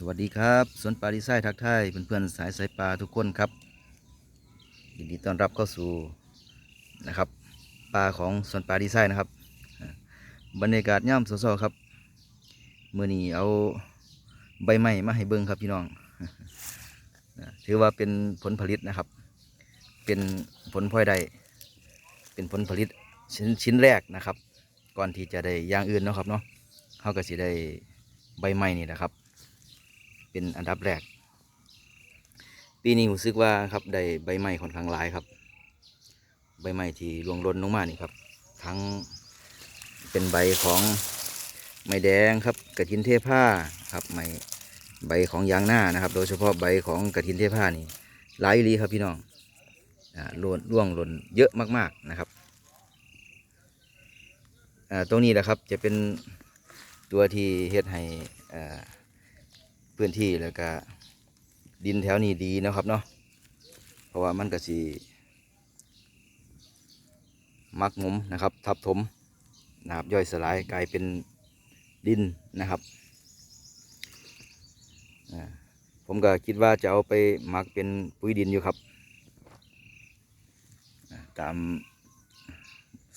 สวัสดีครับสวนปลาดีไซน์ทักทายเพื่อนๆสายสายปลาทุกคนครับยินดีต้อนรับเข้าสู่นะครับปลาของสวนปลาดีไซน์นะครับ บรรยากาศย่ำสดๆครับเมื่อนี้เอาใบไม้มาให้เบิ้งครับพี่น้อง ถือว่าเป็นผลผลิตนะครับ เป็นผลพลอยได้เป็นผลผลิตชิ้นชิ้นแรกนะครับ ก่อนที่จะได้อย่างอื่นนะครับเนาะเขาก็สิได้ใบไม้นี่แหละครับ เป็นอันดับแรก ปีนี้รู้สึกว่าครับได้ใบไม้ค่อนข้างหลายครับ ใบไม้ที่รวงล้นลงมานี่ครับ ทั้งเป็นใบของไม้แดงครับกระถินเทผ้าครับไม้ใบของยางหน้านะครับ โดยเฉพาะใบของกระถินเทผ้านี่หลายลีครับพี่น้องอ่าร่วงร่วงหล่นเยอะมากๆนะครับอ่าตรงนี้แหละครับจะเป็นตัวที่เฮ็ดให้อ่า พื้นที่แล้วก็ดินแถวนี้ดีนะครับเนาะเพราะว่ามันก็สิมักงมนะครับ ทับถมนะครับย่อยสลายกลายเป็นดินนะครับผมก็คิดว่าจะเอาไปหมักเป็นปุ๋ยดินอยู่ครับ ตาม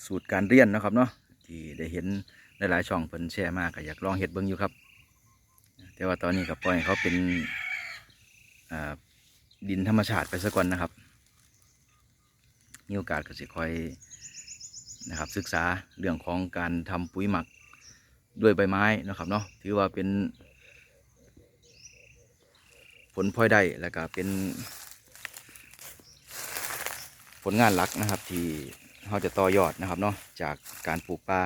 สูตรการเรียนนะครับเนาะที่ได้เห็นหลายๆช่องเพิ่นแชร์มากก็อยากลองเฮ็ดเบิ่งอยู่ครับ แต่ว่าตอนนี้ก็ปล่อยเขาเป็นดินธรรมชาติไปซะก่อนนะครับ มีโอกาสก็จะคอยนะครับศึกษาเรื่องของการทำปุ๋ยหมักด้วยใบไม้นะครับเนาะถือว่าเป็น ผลพลอยได้แล้วก็เป็น ผลงานหลักนะครับ ที่เราจะต่อยอดนะครับเนาะจากการปลูกปลา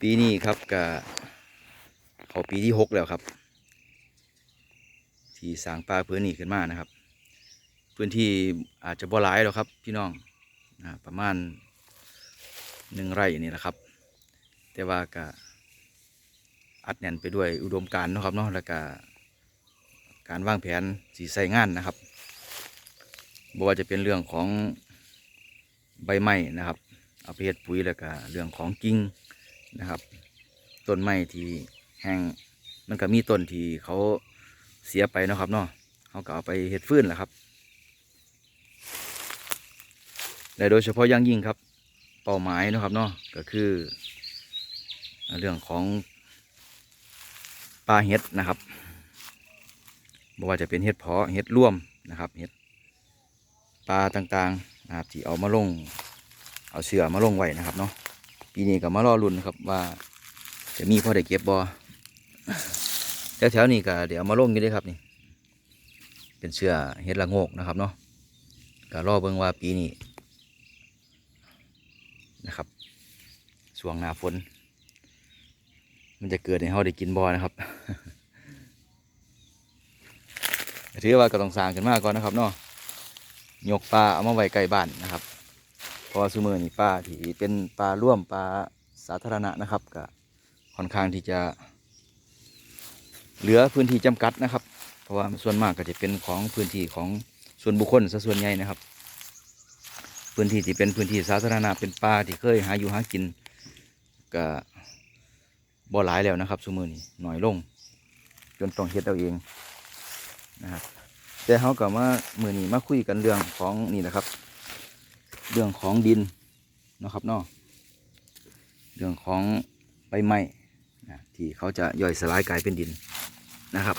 ปีนี้ครับก็ เขาปีที่หกแล้วครับ ที่สางป่าพื้นนี้ขึ้นมานะครับ พื้นที่อาจจะบ่หลายหรอกครับ พี่น้องอประมาณหนึ่งไร่นี่แหละครับ แต่ว่าก็อัดแน่นไปด้วยอุดมการณ์นะครับเนาะแล้วก็การวางแผนสีใส่งานนะครับบ่ว่าจะเป็นเรื่องของใบไม้นะครับ เอาไปเฮ็ดปุ๋ยแล้วก็เรื่องของกิ่งนะครับ ต้นไม้ที่ แห้งมันก็มีต้นที่เขาเสียไปนะครับเนาะเขาก็เอาไปเฮ็ดฟืนแหละครับและโดยเฉพาะย่างยิ่งครับ เป้าหมายนะครับเนาะก็คือ เรื่องของปลาเห็ดนะครับบ่ว่าจะเป็นเห็ดเพาะเห็ดร่วมนะครับเห็ดปลาต่างๆนะครับที่เอามาลง เอาเสือมาลงไว้นะครับเนาะปีนี้ก็มารอรุ่นะครับว่าจะมีพ่อได้เก็บบอ แถวๆนี้ก็เดี๋ยวมาลงกันด้วยครับนี่ เป็นเสื้อเฮ็ดละโงกนะครับเนาะก็รอเบิ่งว่าปีนี้นะครับช่วงหน้าฝน มันจะเกิดให้เฮาได้กินบอนะครับถือว่าก็ต้องสร้างขึ้นมาก่อนนะครับเนาะยกปลาเอามาไว้ใกล้บ้านนะครับเพราะว่าซุมือนี่ปลาที่เป็นปลาร่วมปลาสาธารณะนะครับก็ค่อนข้างที่จะ เหลือพื้นที่จำกัดนะครับ เพราะว่าส่วนมากก็จะเป็นของพื้นที่ของส่วนบุคคลซะส่วนใหญ่นะครับ พื้นที่ที่เป็นพื้นที่สาธารณะเป็นป่าที่เคยหาอยู่หากินก็บ่หลายแล้วนะครับสมือนี้หน่อยลง จนต้องเฮ็ดเอาเองนะครับแต่เขาก็มามือนี้มาคุยกันเรื่องของนี่แหละครับ เรื่องของดินนะครับนาะเรื่องของใบไม้ที่เขาจะย่อยสลายกลายเป็นดิน นะครับ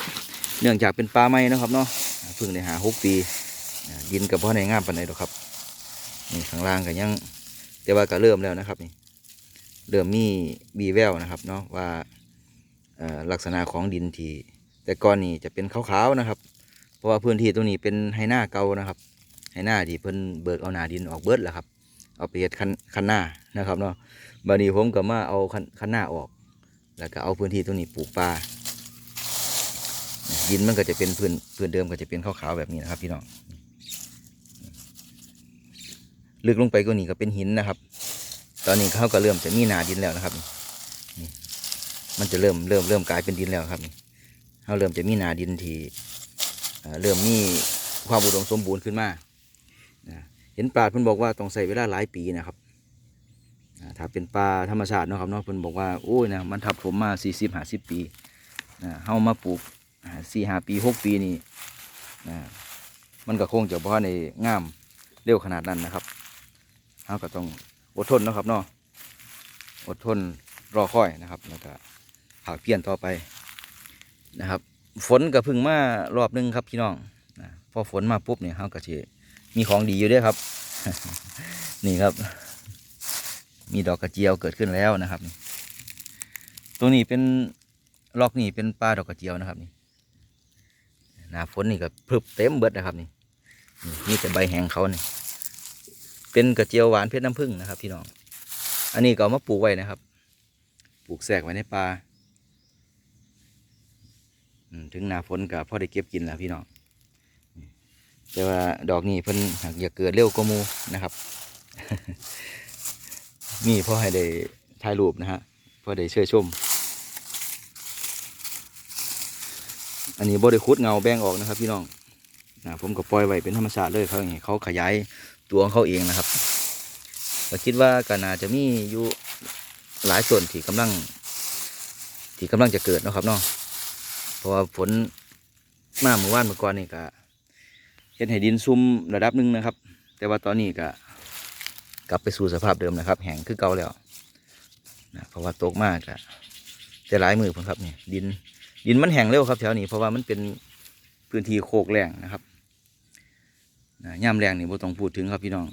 เนื่องจากเป็นป่าไม้นะครับเนาะเพิ่งได้หาหกปีดินกับพ่อในงามปันไหนหรอกครับนี่ข้างล่างก็ยังแต่ว่าก็เริ่มแล้วนะครับนี่เริ่มมีบีแววนะครับเนาะว่าลักษณะของดินที่แต่ก่อนนี่จะเป็นขาวๆนะครับ เพราะว่าพื้นที่ตรงนี้เป็นไฮหน้าเก่านะครับไฮหน้าที่เพิ่นเบิกเอาหนาดินออกเบิดแล้วครับ เอาไปเฮ็ดคันคันหน้านะครับเนาะบัดนี้ผมก็มาเอาคันคันหน้าออก แล้วก็เอาพื้นที่ตรงนี้ปลูกปลา ดินมันก็จะเป็นพื้นพื้นเดิมก็จะเป็นขาวๆแบบนี้นะครับ พี่น้องลึกลงไปก็นี่ก็เป็นหินนะครับ ตอนนี้เขาก็เริ่มจะมีหนาดินแล้วนะครับนี่มันจะเริ่มเริ่มเริ่มกลายเป็นดินแล้วครับนี่เขาเริ่มจะมีหนาดินทีเริ่มมีความอุดมสมบูรณ์ขึ้นมานะเห็นปราเพิ่นบอกว่าต้องใช้เวลาหลายปีนะครับถ้าเป็นปลาธรรมชาตินะครับเนาะเพิ่นบอกว่าโอ้ยนะมันทับผมมาสี่สิบห้าสิบปีนะเฮามาปลูก สี่ห้าปีหกปีนี่นะมันก็คงจะบ่ในงามเร็วขนาดนั้นนะครับเฮาก็ต้องอดทนนะครับเนาะอดทนรอค่อยนะครับแล้วก็ผากเพี้ยนต่อไปนะครับ ฝนก็พึ่งมารอบนึงครับพี่น้องนะพอฝนมาปุ๊บเนี่ยเฮาก็สิมีของดีอยู่ด้วยครับ นี่ครับ มีดอกกระเจียวเกิดขึ้นแล้วนะครับ ตรงนี้เป็นล็อกนี่เป็นปลาดอกกระเจียวนะครับนี่ หนาฝนนี่ก็พรึบเต็มเบิดนะครับนี่นี่มีแต่ใบแห้งเขานี่เป็นกระเจียวหวานเพชรน้ำผึ้งนะครับพี่น้อง อันนี้ก็มาปลูกไว้นะครับ ปลูกแทรกไว้ในป่าถึงหนาฝนก็พอได้เก็บกินแล้วพี่น้องแต่ว่าดอกนี้เพิ่นหากอยากเกิดเร็วกว่ามูนะครับมีพอให้ได้ถ่ายรูปนะฮะพ่อได้เชื่อชม อันนี้บ่ได้คุดเงาแบ่งออกนะครับ พี่น้องนะผมก็ปล่อยไว้เป็นธรรมชาติเลยเขาอย่างนี้เขาขยายตัวของเขาเองนะครับก็คิดว่าก็น่าจะมีอยู่หลายส่วนที่กำลัง ที่กำลังจะเกิดนะครับเนาะเพราะว่าฝนมาเมื่อวานเมื่อก่อนนี่ก็เห็นให้ดินซุ่มระดับหนึ่งนะครับ แต่ว่าตอนนี้ก็กลับไปสู่สภาพเดิมนะครับ แห้งคือเก่าแล้วนะเพราะว่าตกมากอะจะหลายมือผมครับนี่ดิน ดินมันแห้งเร็วครับแถวนี้เพราะว่ามันเป็นพื้นที่โคกแรงนะครับนะย่ำแรงนี่บ่ต้องพูดถึงครับพี่น้อง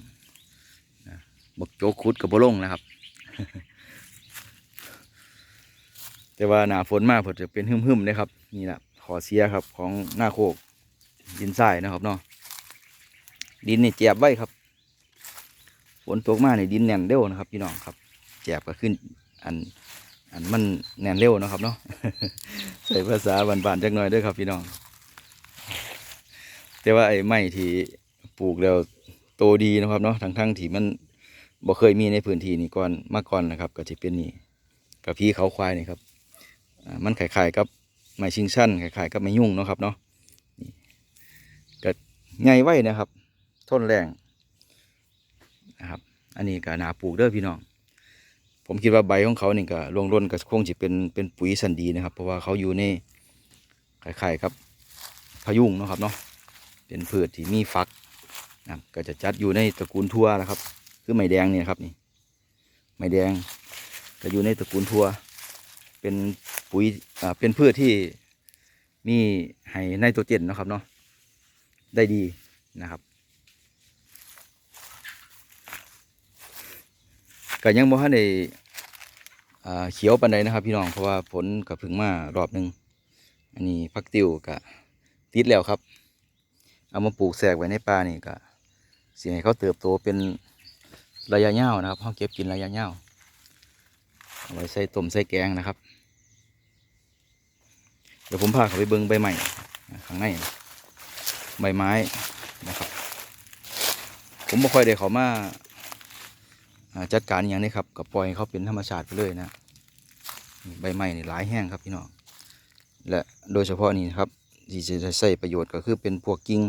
นะบกโจกคุดกับบลงนะครับ แต่ว่าหนาฝนมากผมจะเป็นหึมๆเลยครับ นี่แหละขอเสียครับของหน้าโคกดินทรายนะครับเนาะดินนี่เจียบไว้ครับฝนตกมาในดินแน่นเร็วนะครับ พี่น้องครับแจบก็ขึ้นอัน อันมันแน่นเร็วนะครับเนาะใส่ภาษาบานๆจักหน่อยด้วยครับพี่น้อง แต่ว่าไอ้ไม้ที่ปลูกแล้วโตดีนะครับเนาะทั้งทั้งๆที่มันบ่เคยมีในพื้นที่นี้ก่อนมาก่อนนะครับก็จะเป็นนี่กับพี่เขาควายนี่ครับมันคล้ายๆกับไม้ชิงชั่นคล้ายๆกับไม้ยุ่งเนาะครับเนาะนี่ก็ใหญ่ไว้นะครับ ทนแรงนะครับ อันนี้ก็นาปลูกเด้อพี่น้อง ผมคิดว่าใบของเขาเนี่ก็ร่วงร่นก็คงจะเป็นเป็นปุ๋ยสันดีนะครับ เพราะว่าเขาอยู่ในคล้ายๆครับพยุงนะครับเนาะเป็นพืชที่มีฟักนะก็จะจัดอยู่ในตระกูลทั่วนะครับ คือไม้แดงเนี่ยครับนี่ไม้แดงก็อยู่ในตระกูลทั่ว เป็นปุ๋ยอ่าเป็นพืชที่มีให้ไนโตรเจนนะครับเนาะได้ดีนะครับก็ยังบ่ทันได้ เขียวปานใดนะครับ พี่น้องเพราะว่าฝนก็เพิ่งมารอบหนึ่งอันนี้พักติวก็ติดแล้วครับ เอามาปลูกแทรกไว้ในป่านี่ก็สิให้เขาเติบโตเป็นระยะยาวนะครับเขาเก็บกินระยะยาวเอาไว้ใส่ต้มใส่แกงนะครับ เดี๋ยวผมพาเขาไปเบิ้งใบใหม่ข้างในใบไม้นะครับ ผมบ่ค่อยได้เขามา จัดการอย่างนี้ครับก็ปล่อยเขาเป็นธรรมชาติไปเลยนะใบไม้นี่หลายแห้งครับพี่น้องและโดยเฉพาะนี่ครับที่จะใช้ประโยชน์ก็คือเป็นพวกกิ่ง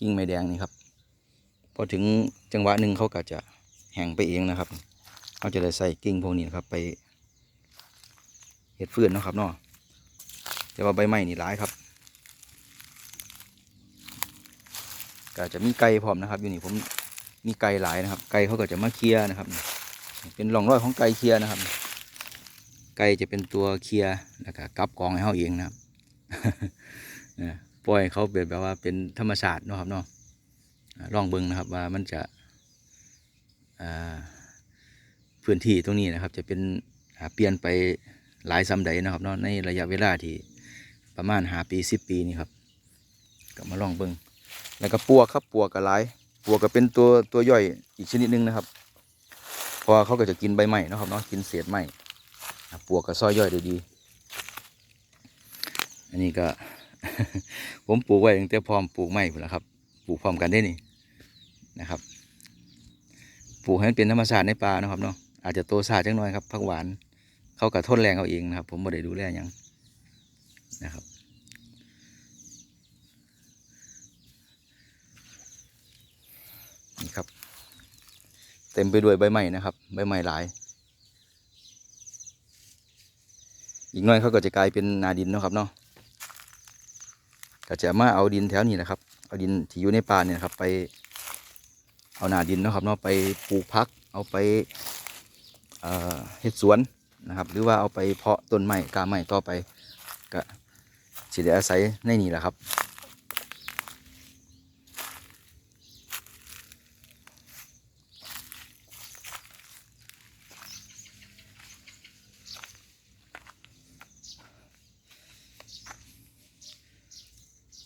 กิ่งไม้แดงนี่ครับพอถึงจังหวะหนึ่งเขาก็จะแห้งไปเองนะครับเขาจะได้ใส่กิ่งพวกนี้นครับไปเห็ดฟืนนะครับเนาะแต่ว่าใบไม้นี่หลายครับก็จะมีไก่พร้อมนะครับอยู่นี่ผม มีไก่หลายนะครับ ไก่เขาก็จะมาเคลียนะครับ เป็นร่องรอยของไก่เคลียนะครับ ไก่จะเป็นตัวเคลียแล้วก็กลับกองให้เขาเองนะครับปล่อยเขาเป็นแบบว่าเป็นธรรมชาสติเนะครับเนาะอ่าลองเบิ่งนะครับว่ามันจะพื้นที่ตรงนี้นะครับ จะเป็นเปลี่ยนไปหลายซ้ำใดนะครับเนาะในระยะเวลาที่ประมาณหาปีสิบปีนี่ครับก็มาลองเบิ่งแล้วก็ปัวครับปัวกก็หล ปวก็เป็นตัวตัวย่อยอีกชนิดหนึงนะครับเพราะว่าเขาก็จะกินใบไม้นะครับเนาะกินเศษไม้ปัวกก็ซอยย่อยได้ดี อันนี้ก็ ผมปลูกไว้ตั้งแต่พร้อมปลูกไม่นแล้วครับปลูกพร้อมกันได้นี่นะครับปลูกให้มันเป็นธรรมชาติในป่านะครับเนาะอาจจะโตช้าจังหน่อยครับผักหวาน เขาก็ทนแรงเขาเองนะครับ ผมไม่ได้ดูแลยังนะครับ นี่ครับ เต็มไปด้วยใบไม้นะครับ ใบไม้หลาย อีกหน่อยเขาก็จะกลายเป็นนาดินนะครับเนาะก็จะมาเอาดินแถวนี้นะครับ เอาดินที่อยู่ในป่าเนี่ยครับ ไปเอานาดินนะครับเนาะไปปลูกพัก เอาไปเอ่อเฮ็ดสวนนะครับ หรือว่าเอาไปเพาะต้นไม้กาไม้ต่อไปก็สิได้อาศัยในนี่แหละครับ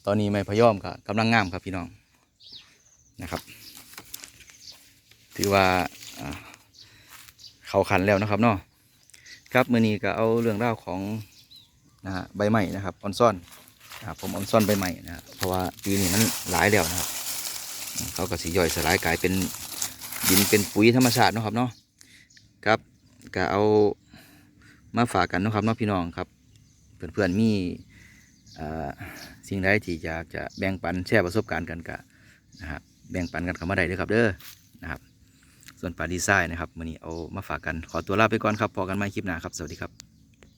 ตอนนี้ไม้พยอมก็กำลังงามครับพี่น้องนะครับ ถือว่าเข้าขันแล้วนะครับเนาะครับมือนี้ก็เอาเรื่องราวของนะฮะใบไม้นะครับออนซ่อนนะผมออนซ่อนใบไม้นะเพราะว่าปีนี้มันหลายแล้วนะครับ เขาก็สีย่อยสลายกลายเป็นดินเป็นปุ๋ยธรรมชาตินะครับเนาะครับก็เอามาฝากกันนะครับเนาะพี่น้องครับเพื่อนๆมี สิ่งใดที่อยากจะแบ่งปันแชร์ประสบการณ์กันกะนะครับแบ่งปันกันเข้ามาได้เลยครับเด้อนะครับส่วนปลาดีไซน์นะครับวันนี้เอามาฝากกันขอตัวลาไปก่อนครับพอกันใหม่คลิปหน้าครับสวัสดีครับ